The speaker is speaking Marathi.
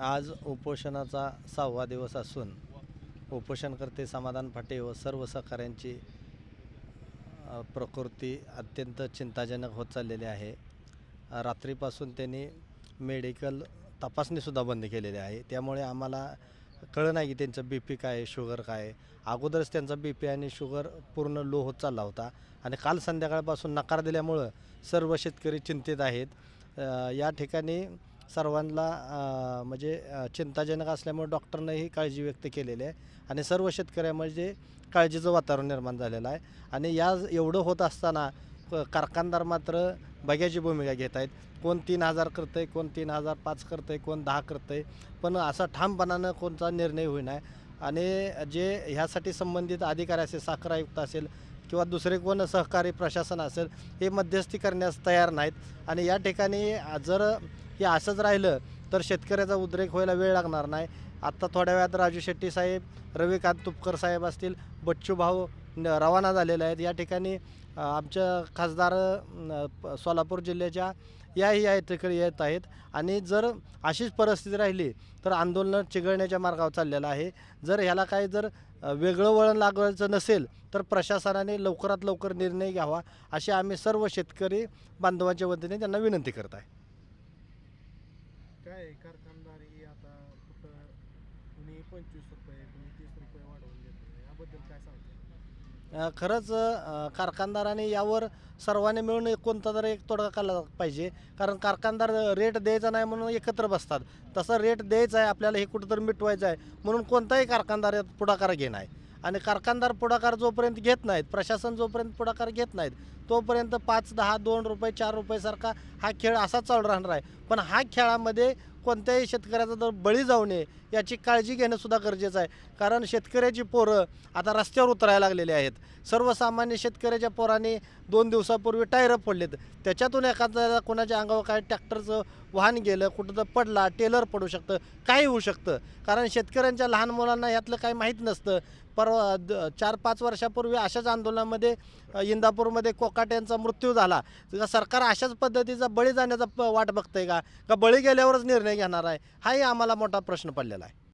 आज उपोषणाचा सहावा दिवस असून उपोषणकर्ते समाधान फाटे व सर्व सहकाऱ्यांची प्रकृती अत्यंत चिंताजनक होत चाललेली आहे. रात्रीपासून त्यांनी मेडिकल तपासणीसुद्धा बंद केलेली आहे. त्यामुळे आम्हाला कळलं नाही की त्यांचं बी पी काय आहे शुगर काय आहे. अगोदरच त्यांचा बी पी आणि शुगर पूर्ण लो होत चालला होता. आणि काल संध्याकाळपासून नकार दिल्यामुळं सर्व शेतकरी चिंतित आहेत. या ठिकाणी सर्वांना म्हणजे चिंताजनक असल्यामुळे डॉक्टरनंही काळजी व्यक्त केलेली आहे. आणि सर्व शेतकऱ्यामध्ये काळजीचं वातावरण निर्माण झालेलं आहे. आणि या एवढं होत असताना कारखानदार मात्र बघ्याची भूमिका घेत आहेत. कोण तीन हजार करतंय कोण तीन हजार पाच करतंय कोण दहा करतंय. पण असा ठामपणानं कोणता निर्णय होईना आणि जे ह्यासाठी संबंधित अधिकारी असेल साखर आयुक्त असेल किंवा दुसरे कोण सहकारी प्रशासन असेल हे मध्यस्थी करण्यास तयार नाहीत. आणि या ठिकाणी जर हे असंच राहिलं तर शेतकऱ्याचा उद्रेक व्हायला वेळ लागणार नाही. आत्ता थोड्या वेळात राजू शेट्टी साहेब रविकांत तुपकर साहेब असतील बच्चू भाऊ रवाना झालेले आहेत. या ठिकाणी आमच्या खासदार सोलापूर जिल्ह्याच्या याही या ठिकाणी येत आहेत. आणि जर अशीच परिस्थिती राहिली तर आंदोलन चिघळण्याच्या मार्गावर चाललेलं आहे. जर ह्याला काही जर वेगळं वळण लागवायचं नसेल तर प्रशासनाने लवकरात लवकर निर्णय घ्यावा अशी आम्ही सर्व शेतकरी बांधवांच्या वतीने त्यांना विनंती करत आहे. काय आहे, कारखानदारी आता कुठं कुणी पंचवीस रुपये कुणी तीस रुपये वाढवून देतो याबद्दल काय सांगतो अ, खरंच अ, कारखानदाराने यावर सर्वांनी मिळून एक कोणता तरी एक तोडगा काढला पाहिजे. कारण कारखानदार रेट द्यायचा नाही म्हणून एकत्र बसतात. तसं रेट द्यायचा आहे आपल्याला हे कुठंतरी मिटवायचं आहे. म्हणून कोणताही कारखानदार यात पुढाकार घेणं आहे आणि कारखानदार पुढाकार जोपर्यंत घेत नाहीत प्रशासन जोपर्यंत पुढाकार घेत नाहीत तोपर्यंत पाच दहा दोन रुपये चार रुपयेसारखा हा खेळ असा चालू राहणार आहे. पण हा खेळामध्ये कोणत्याही शेतकऱ्याचा जर बळी जाऊ नये याची काळजी घेणं सुद्धा गरजेचं आहे. कारण शेतकऱ्याची पोरं आता रस्त्यावर उतरायला लागलेली आहेत. सर्वसामान्य शेतकऱ्याच्या पोराने दोन दिवसापूर्वी टायरं फोडलेत. त्याच्यातून एखाद्या कोणाच्या अंगावर काय ट्रॅक्टरचं वाहन गेलं कुठं तर पडला टेलर पडू शकतं काही होऊ शकतं. कारण शेतकऱ्यांच्या लहान मुलांना यातलं काही माहीत नसतं. परवा द- चार पाच वर्षापूर्वी अशाच आंदोलनामध्ये इंदापूरमध्ये कोकाट यांचा मृत्यू झाला. सरकार अशाच पद्धतीचा बळी जाण्याचा प- वाट बघतंय का? का बळी गेल्यावरच निर्णय निर्णय घेणार आहे? हाही आम्हाला मोठा प्रश्न पडलेला आहे.